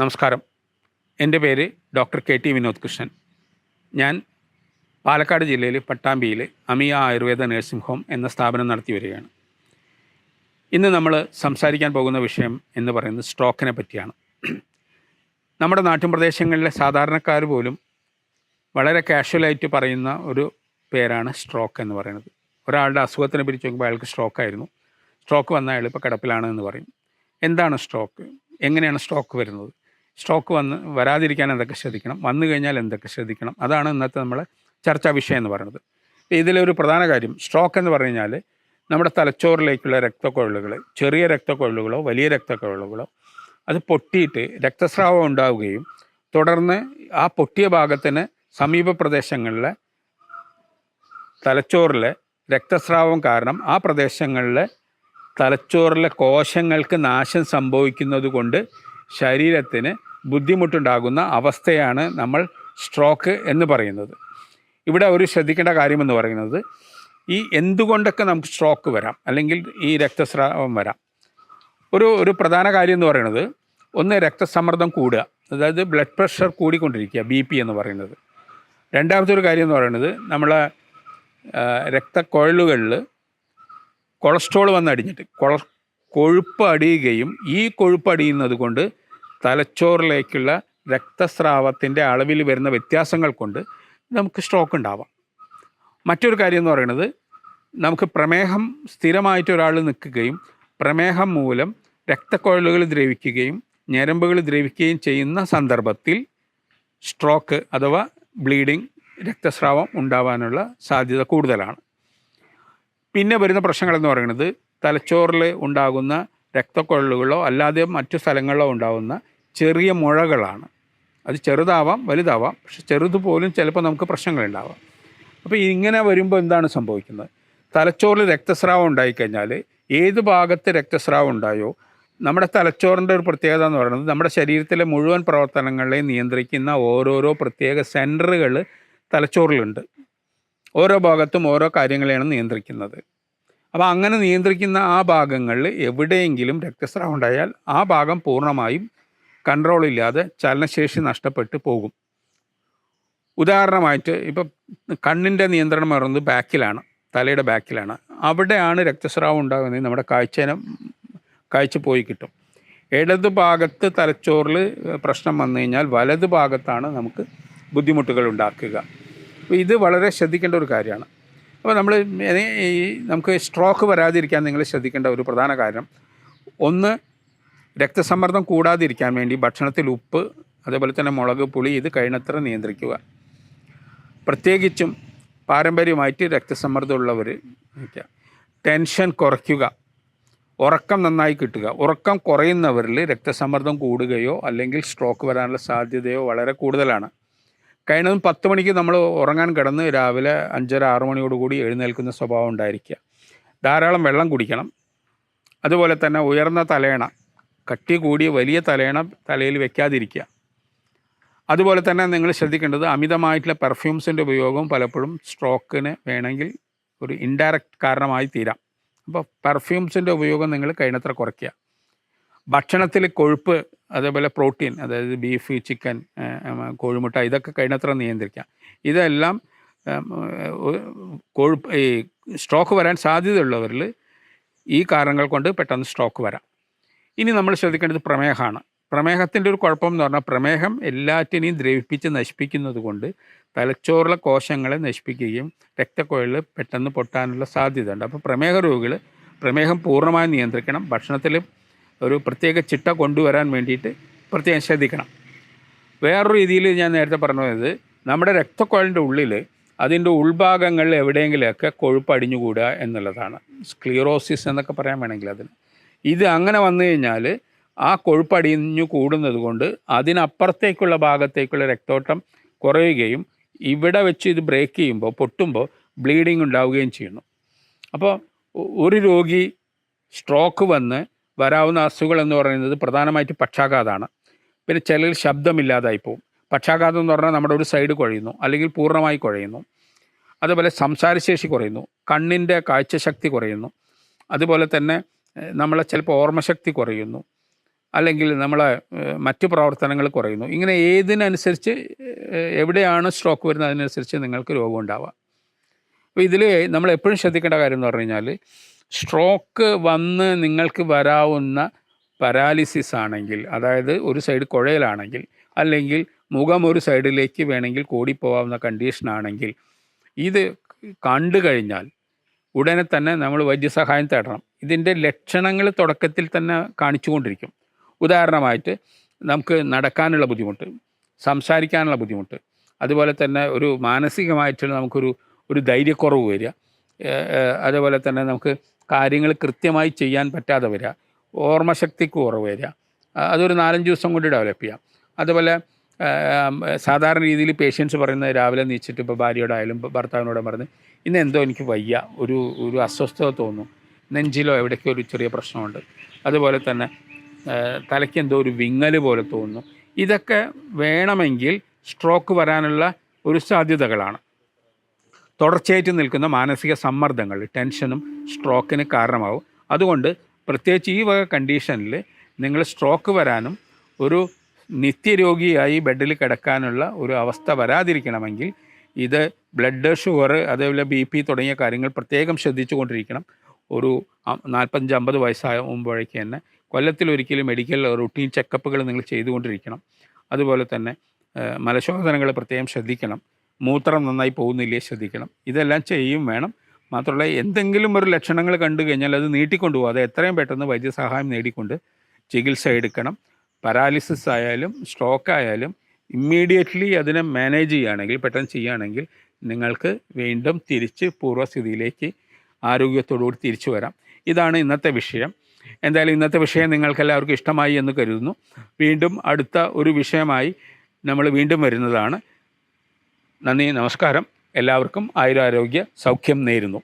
നമസ്കാരം. എന്റെ പേര് doctor K T Vinod Krishnan. ഞാൻ പാലക്കാട് ജില്ലയിൽ പട്ടാമ്പിയിൽ അമിയ ആയുർവേദ നഴ്സിംഗ് ഹോം എന്ന സ്ഥാപനം നടത്തി വരികയാണ്. ഇന്ന് നമ്മൾ സംസാരിക്കാൻ പോകുന്ന വിഷയം എന്ന് പറയുന്നത് സ്ട്രോക്കിനെ പറ്റിയാണ്. നമ്മുടെ നാട്ടുപ്രദേശങ്ങളിലെ സാധാരണക്കാർ പോലും വളരെ കാഷ്വലായിട്ട് പറയുന്ന ഒരു പേരാണ് സ്ട്രോക്ക് എന്ന് പറയുന്നത്. ഒരാളുടെ അസുഖത്തിനെ പിരിച്ചു നോക്കുമ്പോൾ അയാൾക്ക് സ്ട്രോക്കായിരുന്നു. സ്ട്രോക്ക് വന്ന അയാൾ ഇപ്പോൾ കിടപ്പിലാണ് എന്ന് പറയും. എന്താണ് സ്ട്രോക്ക്? എങ്ങനെയാണ് സ്ട്രോക്ക് വരുന്നത്? സ്ട്രോക്ക് വന്ന് വരാതിരിക്കാൻ എന്തൊക്കെ ശ്രദ്ധിക്കണം? വന്നു കഴിഞ്ഞാൽ എന്തൊക്കെ ശ്രദ്ധിക്കണം? അതാണ് ഇന്നത്തെ നമ്മളെ ചർച്ചാ വിഷയം എന്ന് പറയുന്നത്. ഇതിലൊരു പ്രധാന കാര്യം സ്ട്രോക്ക് എന്ന് പറഞ്ഞു കഴിഞ്ഞാൽ നമ്മുടെ തലച്ചോറിലേക്കുള്ള രക്തക്കൊഴലുകൾ ചെറിയ രക്തക്കൊഴലുകളോ വലിയ രക്തക്കൊഴലുകളോ അത് പൊട്ടിയിട്ട് രക്തസ്രാവം ഉണ്ടാവുകയും തുടർന്ന് ആ പൊട്ടിയ ഭാഗത്തിന് സമീപ പ്രദേശങ്ങളിലെ തലച്ചോറിലെ രക്തസ്രാവം കാരണം ആ പ്രദേശങ്ങളിലെ തലച്ചോറിലെ കോശങ്ങൾക്ക് നാശം സംഭവിക്കുന്നത് കൊണ്ട് ശരീരത്തിന് ബുദ്ധിമുട്ടുണ്ടാകുന്ന അവസ്ഥയാണ് നമ്മൾ സ്ട്രോക്ക് എന്ന് പറയുന്നത്. ഇവിടെ ഒരു ശ്രദ്ധിക്കേണ്ട കാര്യമെന്ന് പറയുന്നത് ഈ എന്തുകൊണ്ടൊക്കെ നമുക്ക് സ്ട്രോക്ക് വരാം? അല്ലെങ്കിൽ ഈ രക്തസ്രാവം വരാം. ഒരു ഒരു പ്രധാന കാര്യം എന്ന് പറയുന്നത് ഒന്ന് രക്തസമ്മർദ്ദം കൂടുക. അതായത് ബ്ലഡ് പ്രഷർ കൂടിക്കൊണ്ടിരിക്കുക ബി പി എന്ന് പറയുന്നത്. രണ്ടാമത്തെ ഒരു കാര്യം എന്ന് പറയുന്നത് നമ്മളെ രക്തക്കൊഴലുകളിൽ കൊളസ്ട്രോൾ വന്നടിഞ്ഞിട്ട് കൊള കൊഴുപ്പ് അടിയുകയും ഈ കൊഴുപ്പ് അടിയുന്നത് കൊണ്ട് തലച്ചോറിലേക്കുള്ള രക്തസ്രാവത്തിന്റെ അളവിൽ വരുന്ന വ്യത്യാസങ്ങൾ കൊണ്ട് നമുക്ക് സ്ട്രോക്ക് ഉണ്ടാവാം. മറ്റൊരു കാര്യം എന്ന് പറയുന്നത് നമുക്ക് പ്രമേഹം സ്ഥിരമായിട്ട് ഒരാൾ നിൽക്കുകയും പ്രമേഹം മൂലം രക്തക്കുഴലുകൾ ദ്രവിക്കുകയും ഞരമ്പുകൾ ദ്രവിക്കുകയും ചെയ്യുന്ന സന്ദർഭത്തിൽ സ്ട്രോക്ക് അഥവാ ബ്ലീഡിങ് രക്തസ്രാവം ഉണ്ടാവാനുള്ള സാധ്യത കൂടുതലാണ്. പിന്നെ വരുന്ന പ്രശ്നങ്ങളെന്ന് പറയുന്നത് തലച്ചോറിൽ ഉണ്ടാകുന്ന രക്തക്കൊഴലുകളോ അല്ലാതെ മറ്റു സ്ഥലങ്ങളിലോ ഉണ്ടാകുന്ന ചെറിയ മുഴകളാണ്. അത് ചെറുതാവാം വലുതാവാം. പക്ഷെ ചെറുത് പോലും ചിലപ്പോൾ നമുക്ക് പ്രശ്നങ്ങളുണ്ടാവാം അപ്പോൾ ഇങ്ങനെ വരുമ്പോൾ എന്താണ് സംഭവിക്കുന്നത്? തലച്ചോറിൽ രക്തസ്രാവം ഉണ്ടായിക്കഴിഞ്ഞാൽ ഏത് ഭാഗത്ത് രക്തസ്രാവം ഉണ്ടായോ? നമ്മുടെ തലച്ചോറിന്റെ ഒരു പ്രത്യേകത എന്ന് പറയുന്നത് നമ്മുടെ ശരീരത്തിലെ മുഴുവൻ പ്രവർത്തനങ്ങളെയും നിയന്ത്രിക്കുന്ന ഓരോരോ പ്രത്യേക സെന്ററുകൾ തലച്ചോറിലുണ്ട്. ഓരോ ഭാഗത്തും ഓരോ കാര്യങ്ങളെയാണ് നിയന്ത്രിക്കുന്നത്. അപ്പോൾ അങ്ങനെ നിയന്ത്രിക്കുന്ന ആ ഭാഗങ്ങളിൽ എവിടെയെങ്കിലും രക്തസ്രാവം ഉണ്ടായാൽ ആ ഭാഗം പൂർണമായും കൺട്രോൾ ഇല്ലാതെ ചലനശേഷി നഷ്ടപ്പെട്ട് പോകും. ഉദാഹരണമായിട്ട് ഇപ്പം കണ്ണിന്റെ നിയന്ത്രണം പറയുന്നത് ബാക്കിലാണ് തലയുടെ ബാക്കിലാണ്. അവിടെയാണ് രക്തസ്രാവം ഉണ്ടാകുന്നത് നമ്മുടെ കാഴ്ചനെ കാഴ്ച പോയി കിട്ടും. ഇടത് ഭാഗത്ത് തലച്ചോറിൽ പ്രശ്നം വന്നു കഴിഞ്ഞാൽ വലത് ഭാഗത്താണ് നമുക്ക് ബുദ്ധിമുട്ടുകൾ ഉണ്ടാക്കുക. ഇത് വളരെ ശ്രദ്ധിക്കേണ്ട ഒരു കാര്യമാണ്. അപ്പോൾ നമ്മൾ ഈ നമുക്ക് സ്ട്രോക്ക് വരാതിരിക്കാൻ നിങ്ങൾ ശ്രദ്ധിക്കേണ്ട ഒരു പ്രധാന കാരണം ഒന്ന് രക്തസമ്മർദ്ദം കൂടാതിരിക്കാൻ വേണ്ടി ഭക്ഷണത്തിൽ ഉപ്പ് അതേപോലെ തന്നെ മുളക് പുളി ഇത് കഴിയുന്നത്ര നിയന്ത്രിക്കുക. പ്രത്യേകിച്ചും പാരമ്പര്യമായിട്ട് രക്തസമ്മർദ്ദമുള്ളവർ ടെൻഷൻ കുറയ്ക്കുക. ഉറക്കം നന്നായി കിട്ടുക. ഉറക്കം കുറയുന്നവരിൽ രക്തസമ്മർദ്ദം കൂടുകയോ അല്ലെങ്കിൽ സ്ട്രോക്ക് വരാനുള്ള സാധ്യതയോ വളരെ കൂടുതലാണ്. കഴിയുന്നതും പത്ത് മണിക്ക് നമ്മൾ ഉറങ്ങാൻ കിടന്ന് രാവിലെ അഞ്ചര ആറ് മണിയോടുകൂടി എഴുന്നേൽക്കുന്ന സ്വഭാവം ഉണ്ടായിരിക്കുക. ധാരാളം വെള്ളം കുടിക്കണം. അതുപോലെ തന്നെ ഉയർന്ന തലേണ കട്ടി കൂടിയ വലിയ തലയണ തലയിൽ വെക്കാതിരിക്കുക. അതുപോലെ തന്നെ നിങ്ങൾ ശ്രദ്ധിക്കേണ്ടത് അമിതമായിട്ടുള്ള പെർഫ്യൂംസിന്റെ ഉപയോഗം പലപ്പോഴും സ്ട്രോക്കിന് വേണമെങ്കിൽ ഒരു ഇൻഡയറക്റ്റ് കാരണമായി തീരാം. അപ്പോൾ പെർഫ്യൂംസിന്റെ ഉപയോഗം നിങ്ങൾ കഴിയുന്നത്ര കുറയ്ക്കുക. ഭക്ഷണത്തിൽ കൊഴുപ്പ് അതേപോലെ പ്രോട്ടീൻ അതായത് ബീഫ് ചിക്കൻ കോഴിമുട്ട ഇതൊക്കെ കഴിഞ്ഞത്ര നിയന്ത്രിക്കാം. ഇതെല്ലാം കോഴി ഈ സ്ട്രോക്ക് വരാൻ സാധ്യതയുള്ളവരിൽ ഈ കാരണങ്ങൾ കൊണ്ട് പെട്ടെന്ന് സ്ട്രോക്ക് വരാം. ഇനി നമ്മൾ ശ്രദ്ധിക്കേണ്ടത് പ്രമേഹമാണ്. പ്രമേഹത്തിന്റെ ഒരു കുഴപ്പം എന്ന് പറഞ്ഞാൽ പ്രമേഹം എല്ലാറ്റിനെയും ദ്രവിപ്പിച്ച് നശിപ്പിക്കുന്നത് കൊണ്ട് തലച്ചോറിലെ കോശങ്ങളെ നശിപ്പിക്കുകയും രക്തക്കുഴൽ പെട്ടെന്ന് പൊട്ടാനുള്ള സാധ്യതയുണ്ട്. അപ്പോൾ പ്രമേഹ രോഗികൾ പ്രമേഹം പൂർണമായും നിയന്ത്രിക്കണം. ഭക്ഷണത്തിൽ ഒരു പ്രത്യേക ചിട്ട കൊണ്ടുവരാൻ വേണ്ടിയിട്ട് പ്രത്യേകം ശ്രദ്ധിക്കണം. വേറൊരു രീതിയിൽ ഞാൻ നേരത്തെ പറഞ്ഞത് നമ്മുടെ രക്തക്കുഴലിന്റെ ഉള്ളിൽ അതിന്റെ ഉൾഭാഗങ്ങളിൽ എവിടെയെങ്കിലുമൊക്കെ കൊഴുപ്പ് അടിഞ്ഞുകൂടുക എന്നുള്ളതാണ്. സ്ക്ലീറോസിസ് എന്നൊക്കെ പറയാൻ വേണമെങ്കിൽ അതിന്. ഇത് അങ്ങനെ വന്നു കഴിഞ്ഞാൽ ആ കൊഴുപ്പ് അടിഞ്ഞു കൂടുന്നത് കൊണ്ട് അതിനപ്പുറത്തേക്കുള്ള ഭാഗത്തേക്കുള്ള രക്തോട്ടം കുറയുകയും ഇവിടെ വെച്ച് ഇത് ബ്രേക്ക് ചെയ്യുമ്പോൾ പൊട്ടുമ്പോൾ ബ്ലീഡിങ് ഉണ്ടാവുകയും ചെയ്യുന്നു. അപ്പോൾ ഒരു രോഗി സ്ട്രോക്ക് വന്ന് വരാവുന്ന അസുഖങ്ങൾ എന്ന് പറയുന്നത് പ്രധാനമായിട്ട് പക്ഷാഘാതമാണ്. പിന്നെ ചിലർ ശബ്ദമില്ലാതായി പോകും പക്ഷാഘാതം എന്ന് പറഞ്ഞാൽ നമ്മുടെ ഒരു സൈഡ് കുഴയുന്നു അല്ലെങ്കിൽ പൂർണമായി കുഴയുന്നു. അതുപോലെ സംസാരശേഷി കുറയുന്നു കണ്ണിന്റെ കാഴ്ചശക്തി കുറയുന്നു. അതുപോലെ തന്നെ നമ്മളെ ചിലപ്പോൾ ഓർമ്മശക്തി കുറയുന്നു അല്ലെങ്കിൽ നമ്മളെ മറ്റു പ്രവർത്തനങ്ങൾ കുറയുന്നു. ഇങ്ങനെ ഏതിനനുസരിച്ച് എവിടെയാണ് സ്ട്രോക്ക് വരുന്നത് അതിനനുസരിച്ച് നിങ്ങൾക്ക് രോഗം ഉണ്ടാവുക. അപ്പോൾ ഇതിൽ നമ്മൾ എപ്പോഴും ശ്രദ്ധിക്കേണ്ട കാര്യം എന്ന് പറഞ്ഞു കഴിഞ്ഞാൽ സ്ട്രോക്ക് വന്ന് നിങ്ങൾക്ക് വരാവുന്ന പരാലിസിസ് ആണെങ്കിൽ അതായത് ഒരു സൈഡ് കുഴയിലാണെങ്കിൽ അല്ലെങ്കിൽ മുഖം ഒരു സൈഡിലേക്ക് വേണമെങ്കിൽ കൂടിപ്പോവാവുന്ന കണ്ടീഷനാണെങ്കിൽ ഇത് കണ്ടു കഴിഞ്ഞാൽ ഉടനെ തന്നെ നമ്മൾ വൈദ്യസഹായം തേടണം. ഇതിന്റെ ലക്ഷണങ്ങൾ തുടക്കത്തിൽ തന്നെ കാണിച്ചുകൊണ്ടിരിക്കും. ഉദാഹരണമായിട്ട് നമുക്ക് നടക്കാനുള്ള ബുദ്ധിമുട്ട് സംസാരിക്കാനുള്ള ബുദ്ധിമുട്ട് അതുപോലെ തന്നെ ഒരു മാനസികമായിട്ടുള്ള നമുക്കൊരു ഒരു ധൈര്യക്കുറവ് വരിക അതുപോലെ തന്നെ നമുക്ക് കാര്യങ്ങൾ കൃത്യമായി ചെയ്യാൻ പറ്റാതെ വരിക. ഓർമ്മശക്തിക്ക് കുറവ് വരിക. അതൊരു നാലഞ്ച് ദിവസം കൊണ്ട് ഡെവലപ്പ് ചെയ്യാം. അതുപോലെ സാധാരണ രീതിയിൽ പേഷ്യൻസ് പറയുന്നത് രാവിലെ നീച്ചിട്ട് ഇപ്പോൾ ഭാര്യയോടായാലും ഭർത്താവിനോടും പറഞ്ഞ് ഇന്ന് എന്തോ എനിക്ക് വയ്യ. ഒരു ഒരു അസ്വസ്ഥത തോന്നും. നെഞ്ചിലോ എവിടേക്കോ ഒരു ചെറിയ പ്രശ്നമുണ്ട്. അതുപോലെ തന്നെ തലയ്ക്ക് എന്തോ ഒരു വിങ്ങൽ പോലെ തോന്നുന്നു. ഇതൊക്കെ വേണമെങ്കിൽ സ്ട്രോക്ക് വരാനുള്ള ഒരു സാധ്യതകളാണ്. തുടർച്ചയായിട്ട് നിൽക്കുന്ന മാനസിക സമ്മർദ്ദങ്ങൾ ടെൻഷനും സ്ട്രോക്കിന് കാരണമാവും. അതുകൊണ്ട് പ്രത്യേകിച്ച് ഈ വക കണ്ടീഷനിൽ നിങ്ങൾ സ്ട്രോക്ക് വരാനും ഒരു നിത്യരോഗിയായി ബെഡിൽ കിടക്കാനുള്ള ഒരു അവസ്ഥ വരാതിരിക്കണമെങ്കിൽ ഇത് ബ്ലഡ് ഷുഗർ അതേപോലെ ബി പി തുടങ്ങിയ കാര്യങ്ങൾ പ്രത്യേകം ശ്രദ്ധിച്ചു കൊണ്ടിരിക്കണം ഒരു നാൽപ്പത്തഞ്ച് അമ്പത് വയസ്സാകുമ്പോഴേക്ക് തന്നെ കൊല്ലത്തിൽ ഒരിക്കലും മെഡിക്കൽ റുട്ടീൻ ചെക്കപ്പുകൾ നിങ്ങൾ ചെയ്തുകൊണ്ടിരിക്കണം. അതുപോലെ തന്നെ മലശോധനകൾ പ്രത്യേകം ശ്രദ്ധിക്കണം. മൂത്രം നന്നായി പോകുന്നില്ലേ ശ്രദ്ധിക്കണം. ഇതെല്ലാം ചെയ്യും വേണം. മാത്രമല്ല എന്തെങ്കിലും ഒരു ലക്ഷണങ്ങൾ കണ്ടു കഴിഞ്ഞാൽ അത് നീട്ടിക്കൊണ്ടുപോകും. അത് എത്രയും പെട്ടെന്ന് വൈദ്യസഹായം നേടിക്കൊണ്ട് ചികിത്സ എടുക്കണം. പരാലിസിസ് ആയാലും സ്ട്രോക്ക് ആയാലും ഇമ്മീഡിയറ്റ്ലി അതിനെ മാനേജ് ചെയ്യുകയാണെങ്കിൽ പെട്ടെന്ന് ചെയ്യുകയാണെങ്കിൽ നിങ്ങൾക്ക് വീണ്ടും തിരിച്ച് പൂർവസ്ഥിതിയിലേക്ക് ആരോഗ്യത്തോടുകൂടി തിരിച്ചു വരാം. ഇതാണ് ഇന്നത്തെ വിഷയം. എന്തായാലും ഇന്നത്തെ വിഷയം നിങ്ങൾക്കെല്ലാവർക്കും ഇഷ്ടമായി എന്ന് കരുതുന്നു. വീണ്ടും അടുത്ത ഒരു വിഷയമായി നമ്മൾ വീണ്ടും വരുന്നതാണ്. നന്ദി നമസ്കാരം. എല്ലാവർക്കും ആയുരാരോഗ്യ സൗഖ്യം നേരുന്നു.